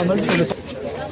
ਅਮਲ ਜੀ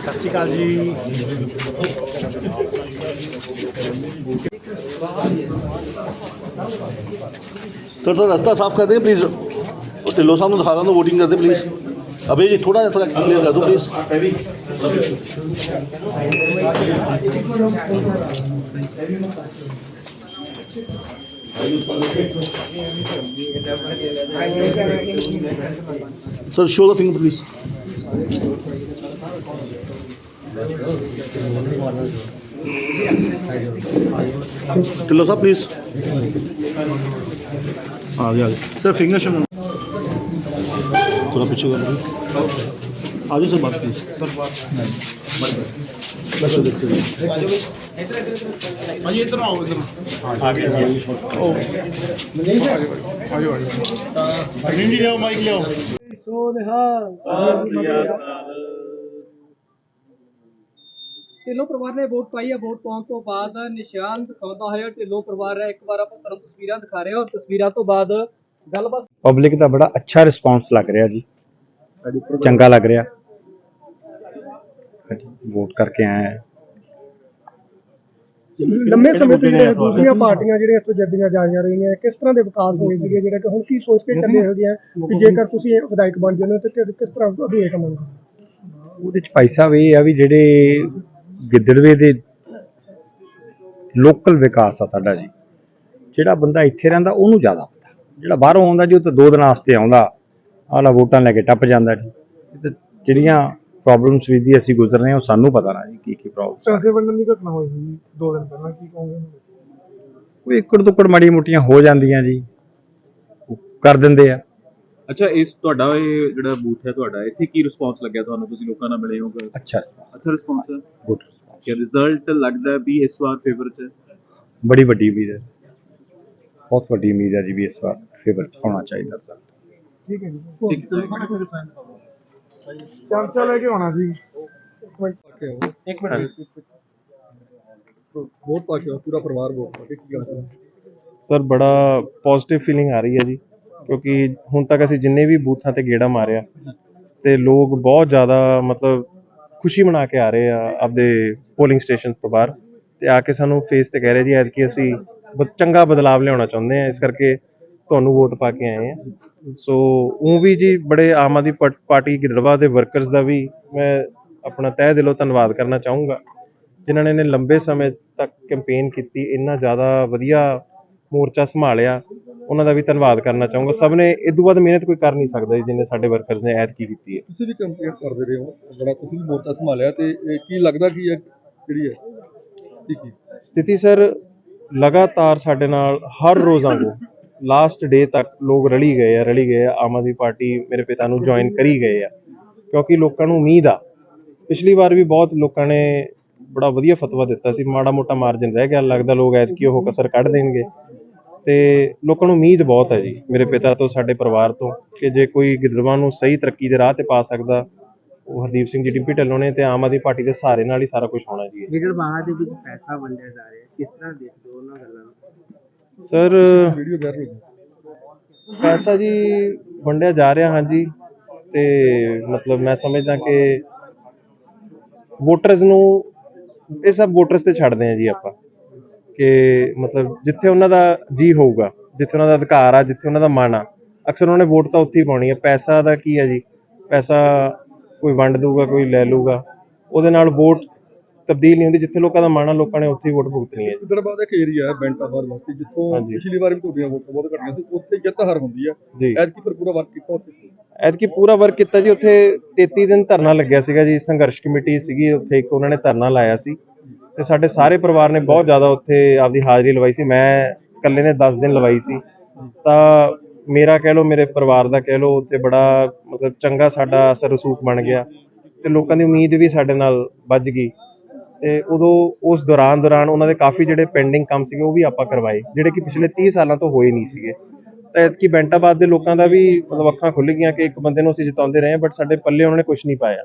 ਸਤਿ ਸ਼੍ਰੀ ਅਕਾਲ ਜੀ। ਥੋੜਾ ਥੋੜਾ ਰਸਤਾ ਸਾਫ਼ ਕਰ ਦੇ ਪਲੀਜ਼ ਉਹ ਢਿੱਲੋ ਸਾਹਿਬ ਨੂੰ ਦਿਖਾ ਦੋ ਵੋਟਿੰਗ ਕਰਦੇ ਪਲੀਜ਼ ਅਬੇ ਜੀ ਥੋੜਾ ਜਿਹਾ ਥੋੜਾ ਕਲੀਅਰ ਕਰ ਦੋ please Thank you. Sir, show the finger, please. Dhillon Sahib please ਆ ਗਿਆ ਸਰ ਫਿੰਗਰ ਸ਼ੋ ਥੋੜਾ ਪਿੱਛੇ ਕਰ ਆ ਜਾਓ ਸਰ ਬਸ ਦੇਖੋ ਭਾਜੀ ਪਰਿਵਾਰ ਨੇ ਵੋਟ ਪਾਈ ਹੈ ਵੋਟ ਪਾਉਣ ਤੋਂ ਬਾਅਦ ਨਿਸ਼ਾਨ ਦਿਖਾਉਂਦਾ ਹੋਇਆ ਢਿੱਲੋਂ ਪਰਿਵਾਰ ਹੈ। ਇੱਕ ਵਾਰ ਆਪਾਂ ਤੁਹਾਨੂੰ ਤਸਵੀਰਾਂ ਦਿਖਾ ਰਹੇ ਹਾਂ। ਤਸਵੀਰਾਂ ਤੋਂ ਬਾਅਦ ਗੱਲਬਾਤ ਪਬਲਿਕ ਦਾ ਬੜਾ ਅੱਛਾ ਰਿਸਪਾਂਸ ਲੱਗ ਰਿਹਾ ਜੀ। ਚੰਗਾ ਲੱਗ ਰਿਹਾ। ਵੋਟ ਕਰਕੇ ਆਏ ਹਾਂ ਲੰਮੇ ਸਮੇਂ ਤੋਂ ਜਿਹੜੀਆਂ ਦੂਸਰੀਆਂ ਪਾਰਟੀਆਂ ਜਿਹੜੀਆਂ ਇੱਥੋਂ ਜੱਦੀਆਂ ਜਾ ਜਾ ਰਹੀਆਂ ਕਿਸ ਤਰ੍ਹਾਂ ਦੇ ਵਿਕਾਸ ਹੋਏ ਸੀਗੇ ਜਿਹੜੇ ਕਿ ਹੁਣ ਕੀ ਸੋਚ ਕੇ ਚੱਲੇ ਹੋ ਗਿਆ ਕਿ ਜੇਕਰ ਤੁਸੀਂ ਵਿਧਾਇਕ ਬਣ ਜਾਂਦੇ ਹੋ ਤਾਂ ਕਿਸ ਤਰ੍ਹਾਂ ਅਧੂਰੇ ਕੰਮ ਉਹਦੇ ਚ ਭਾਈ ਸਾਹਿਬ ਇਹ ਆ ਵੀ ਜਿਹੜੇ ਗਿੱਦੜਵੇ ਦੇ ਲੋਕਲ ਵਿਕਾਸ ਆ ਸਾਡਾ ਜੀ ਜਿਹੜਾ ਬੰਦਾ ਇੱਥੇ ਰਹਿੰਦਾ ਉਹਨੂੰ ਜ਼ਿਆਦਾ ਪਤਾ। ਜਿਹੜਾ ਬਾਹਰੋਂ ਆਉਂਦਾ ਜੀ ਉਹ ਤਾਂ ਦੋ ਦਿਨ ਵਾਸਤੇ ਆਉਂਦਾ। ਆਲਾ ਵੋਟਾਂ ਲੈ ਕੇ ਟੱਪ ਜਾਂਦਾ ਜੀ। ਜਿਹੜੀਆਂ ਪ੍ਰੋਬਲਮਸ ਵੀ ਦੀ ਅਸੀਂ ਗੁਜ਼ਰ ਰਹੇ ਹਾਂ ਉਹ ਸਾਨੂੰ ਪਤਾ ਨਾ ਜੀ ਕੀ ਕੀ ਪ੍ਰੋਬਲਮ ਪੈਸੇ ਵੰਡਣ ਦੀ ਘਟਨਾ ਹੋਈ ਸੀ ਦੋ ਦਿਨ ਪਹਿਲਾਂ ਕੀ ਕਹੋਗੇ ਉਹ ਇੱਕੜ ਦੁੱਕੜ ਮਾੜੀ ਮੋਟੀਆਂ ਹੋ ਜਾਂਦੀਆਂ ਜੀ ਉਹ ਕਰ ਦਿੰਦੇ ਆ। ਅੱਛਾ ਇਸ ਤੁਹਾਡਾ ਇਹ ਜਿਹੜਾ ਬੂਥ ਹੈ ਤੁਹਾਡਾ ਇੱਥੇ ਕੀ ਰਿਸਪੌਂਸ ਲੱਗਿਆ ਤੁਹਾਨੂੰ? ਤੁਸੀਂ ਲੋਕਾਂ ਨਾਲ ਮਿਲੇ ਹੋ ਅੱਛਾ। ਅੱਛਾ ਰਿਸਪੌਂਸ ਹੈ ਗੁੱਡ ਕਿ ਰਿਜ਼ਲਟ ਲੱਗਦਾ ਹੈ ਵੀ ਇਸ ਵਾਰ ਫੇਵਰ ਚ? ਹੈ? ਬੜੀ ਵੱਡੀ ਉਮੀਦ ਹੈ। ਬਹੁਤ ਵੱਡੀ ਉਮੀਦ ਹੈ ਜੀ ਵੀ ਇਸ ਵਾਰ ਫੇਵਰ ਹੋਣਾ ਚਾਹੀਦਾ ਸਰ ਠੀਕ ਹੈ ਜੀ। ਚਰਚਾ ਲੈ ਕੇ ਆਉਣਾ ਸੀ ਇੱਕ ਮਿੰਟ। ਵੋਟ ਪਾ ਕੇ ਆਓ, ਪੂਰਾ ਪਰਿਵਾਰ ਵੋਟ ਪਾ ਕੇ ਕੀ ਗੱਲ ਸਰ ਬੜਾ ਪੋਜ਼ਿਟਿਵ ਫੀਲਿੰਗ ਆ ਰਹੀ ਹੈ ਜੀ ਕਿਉਂਕਿ ਹੁਣ ਤੱਕ ਅਸੀਂ ਜਿੰਨੇ ਵੀ ਬੂਥਾਂ ਤੇ ਗੇੜਾ ਮਾਰਿਆ ਤੇ ਲੋਕ ਬਹੁਤ ਜ਼ਿਆਦਾ ਮਤਲਬ ਖੁਸ਼ੀ ਮਨਾ ਕੇ ਆ ਰਹੇ ਆ ਆਪਦੇ ਪੋਲਿੰਗ ਸਟੇਸ਼ਨਸ ਤੋਂ ਬਾਹਰ। ਤੇ ਆ ਕੇ ਸਾਨੂੰ ਫੇਸ ਤੇ ਕਹਿ ਰਹੇ ਜੀ ਐਤਕੀ ਅਸੀਂ ਚੰਗਾ ਬਦਲਾਵ ਲਿਆਉਣਾ ਚਾਹੁੰਦੇ ਆ ਇਸ ਕਰਕੇ ਤੁਹਾਨੂੰ ਵੋਟ ਪਾ ਕੇ ਆਏ ਆ। ਸੋ ਉਹ ਵੀ ਜੀ ਬੜੇ ਆਮ ਆਦਮੀ ਪਾਰਟੀ ਗਿੱਦੜਵਾ ਦੇ ਵਰਕਰਸ ਦਾ ਵੀ ਮੈਂ ਆਪਣਾ ਤਹਿ ਦਿਲੋਂ ਧੰਨਵਾਦ ਕਰਨਾ ਚਾਹੂੰਗਾ। ਜਿਨ੍ਹਾਂ ਨੇ ਲੰਬੇ ਸਮੇਂ ਤੱਕ ਕੈਂਪੇਨ ਕੀਤੀ ਇੰਨਾ ਜ਼ਿਆਦਾ ਵਧੀਆ ਮੋਰਚਾ ਸੰਭਾਲਿਆ ਉਹਨਾਂ ਦਾ ਵੀ ਧੰਨਵਾਦ ਕਰਨਾ ਚਾਹੂੰਗਾ। ਸਭ ਨੇ ਇਸ ਤੋਂ ਵੱਧ ਮਿਹਨਤ ਕੋਈ ਕਰ ਨਹੀਂ ਸਕਦਾ ਜਿੰਨੇ ਸਾਡੇ ਵਰਕਰਸ ਨੇ ਐਤਕੀ ਕੀਤੀ ਹੈ। ਤੁਸੀਂ ਵੀ ਕੰਪਲੀਟ ਕਰਦੇ ਰਹੇ ਹੋ ਬੜਾ ਤੁਸੀਂ ਵੀ ਮੋਰਚਾ ਸੰਭਾਲਿਆ ਤੇ ਕੀ ਲੱਗਦਾ ਕੀ ਹੈ ਜਿਹੜੀ ਹੈ? ਠੀਕ ਹੈ ਸਥਿਤੀ ਸਰ ਲਗਾਤਾਰ ਸਾਡੇ ਨਾਲ ਹਰ ਰੋਜ਼ ਵਾਂਗੂ ਲਾਸਟ ਡੇ ਤੱਕ ਲੋਕ ਰਲੀ ਗਏ ਆ, ਰਲੀ ਗਏ ਆ। ਆਮ ਆਦਮੀ ਪਾਰਟੀ ਮੇਰੇ ਪਿਤਾ ਨੂੰ ਜੁਆਇਨ ਕਰੀ ਗਏ ਆ। ਕਿਉਂਕਿ ਲੋਕਾਂ ਨੂੰ ਉਮੀਦ ਆ। ਪਿਛਲੀ ਵਾਰ ਵੀ ਬਹੁਤ ਲੋਕਾਂ ਨੇ ਬੜਾ ਵਧੀਆ ਫਤਵਾ ਦਿੱਤਾ ਸੀ। ਮਾੜਾ ਮੋਟਾ ਮਾਰਜਨ ਰਹਿ ਗਿਆ। ਲੱਗਦਾ ਲੋਕ ਐਤਕੀ ਉਹ ਕਸਰ ਕੱਢ ਦੇਣਗੇ। ਤੇ ਲੋਕਾਂ ਨੂੰ ਉਮੀਦ ਬਹੁਤ ਹੈ ਜੀ, ਮੇਰੇ ਪਿਤਾ ਤੋਂ, ਸਾਡੇ ਪਰਿਵਾਰ ਤੋਂ, ਕਿ ਜੇ ਕੋਈ ਗਿੱਦੜਵਾ ਨੂੰ ਸਹੀ ਤਰੱਕੀ ਦੇ ਰਾਹ ਤੇ ਪਾ ਸਕਦਾ, ਉਹ ਹਰਦੀਪ ਸਿੰਘ ਜੀ ਡਿੰਪੀ ਢੱਲੋਂ ਨੇ ਤੇ ਆਮ ਆਦਮੀ ਪਾਰਟੀ ਦੇ ਸਹਾਰੇ ਨਾਲ ਹੀ ਸਾਰਾ ਕੁਝ ਹੋਣਾ ਜੀ। ਵਿਗੜ ਦੇ ਵਿੱਚ ਪੈਸਾ ਵੰਡਿਆ ਜਾ ਰਿਹਾ। ਕਿਸ ਤਰ੍ਹਾਂ ਦੇਖਦੇ ਹੋ ਉਹਨਾਂ ਗੱਲਾਂ ਨੂੰ? ਸਰ ਵੀਡੀਓ ਵਾਇਰਲ ਹੋ। ਪੈਸਾ ਜੀ ਵੰਡਿਆ ਜਾ ਰਿਹਾ, ਹਾਂਜੀ। ਤੇ ਮਤਲਬ ਮੈਂ ਸਮਝਦਾ ਕਿ ਵੋਟਰਸ ਨੂੰ, ਇਹ ਸਭ ਵੋਟਰਸ ਤੇ ਛੱਡਦੇ ਆ ਜੀ ਆਪਾਂ। ਕਿ ਮਤਲਬ ਜਿੱਥੇ ਉਹਨਾਂ ਦਾ ਜੀ ਹੋਊਗਾ, ਜਿੱਥੇ ਉਹਨਾਂ ਦਾ ਅਧਿਕਾਰ ਆ, ਜਿੱਥੇ ਉਹਨਾਂ ਦਾ ਮਨ ਆ, ਅਕਸਰ ਉਹਨਾਂ ਨੇ ਵੋਟ ਤਾਂ ਉੱਥੇ ਹੀ ਪਾਉਣੀ ਹੈ ਪੈਸਾ ਦਾ ਕੀ ਹੈ ਜੀ? ਪੈਸਾ ਕੋਈ ਵੰਡ ਦੂਗਾ ਕੋਈ ਲੈ ਲੂਗਾ ਉਹਦੇ ਨਾਲ ਵੋਟ ਤਬਦੀਲ ਨਹੀਂ ਹੁੰਦੀ ਜਿੱਥੇ ਲੋਕਾਂ ਦਾ ਆ ਲੋਕਾਂ ਨੇ ਉੱਥੇ ਹੀ ਵੋਟ ਭੁਗਤਣੀ ਹੈ ਇਧਰਬਾਦ ਇੱਕ ਏਰੀਆ ਹੈ ਬੈਂਟਾਬਾਦ ਵਾਸਤੇ ਜਿੱਥੋਂ ਹਾਂਜੀ। ਪਿਛਲੀ ਵਾਰ ਵੀ ਤੁਹਾਡੀਆਂ ਵੋਟਾਂ ਬਹੁਤ ਘਟੀਆਂ ਸੀ ਉੱਥੇ ਜਿੱਤ ਹਾਰ ਹੁੰਦੀ ਹੈ ਜੀ। ਐਤਕੀ ਫਿਰ ਪੂਰਾ ਵਰਕ ਕੀਤਾ ਉੱਥੇ ਐਤਕੀ ਪੂਰਾ ਵਰਕ ਕੀਤਾ ਜੀ ਉੱਥੇ 33 ਦਿਨ ਧਰਨਾ ਲੱਗਿਆ ਸੀਗਾ ਜੀ ਸੰਘਰਸ਼ ਕਮੇਟੀ ਸੀਗੀ ਉੱਥੇ ਇੱਕ ਉਹਨਾਂ ਨੇ ਧਰਨਾ ਲਾਇਆ ਸੀ। ਤੇ ਸਾਡੇ ਸਾਰੇ ਪਰਿਵਾਰ ਨੇ ਬਹੁਤ ਜ਼ਿਆਦਾ ਉੱਥੇ ਆਪਦੀ ਹਾਜ਼ਰੀ ਲਵਾਈ ਸੀ ਮੈਂ ਇਕੱਲੇ ਨੇ 10 ਦਿਨ ਲਵਾਈ ਸੀ। ਤਾਂ ਮੇਰਾ ਕਹਿ ਲਓ ਮੇਰੇ ਪਰਿਵਾਰ ਦਾ ਕਹਿ ਲਓ ਉੱਥੇ ਬੜਾ ਮਤਲਬ ਚੰਗਾ ਸਾਡਾ ਅਸਰ ਰਸੂਖ ਬਣ ਗਿਆ। ਤੇ ਲੋਕਾਂ ਦੀ ਉਮੀਦ ਵੀ ਸਾਡੇ ਨਾਲ ਵੱਜ ਗਈ। ਤੇ ਉਦੋਂ ਉਸ ਦੌਰਾਨ ਦੌਰਾਨ ਉਹਨਾਂ ਦੇ ਕਾਫੀ ਜਿਹੜੇ ਪੈਂਡਿੰਗ ਕੰਮ ਸੀਗੇ ਉਹ ਵੀ ਆਪਾਂ ਕਰਵਾਏ, ਜਿਹੜੇ ਕਿ ਪਿਛਲੇ 30 ਸਾਲਾਂ ਤੋਂ ਹੋਏ ਨਹੀਂ ਸੀਗੇ। ਤਾਂ ਐਤਕੀ ਬੈਂਟਾਬਾਦ ਦੇ ਲੋਕਾਂ ਦਾ ਵੀ ਮਤਲਬ ਅੱਖਾਂ ਖੁੱਲ ਗਈਆਂ ਕਿ ਇੱਕ ਬੰਦੇ ਨੂੰ ਅਸੀਂ ਜਿਤਾਉਂਦੇ ਰਹੇ ਬਟ ਸਾਡੇ ਪੱਲੇ ਉਹਨਾਂ ਨੇ ਕੁਝ ਨਹੀਂ ਪਾਇਆ।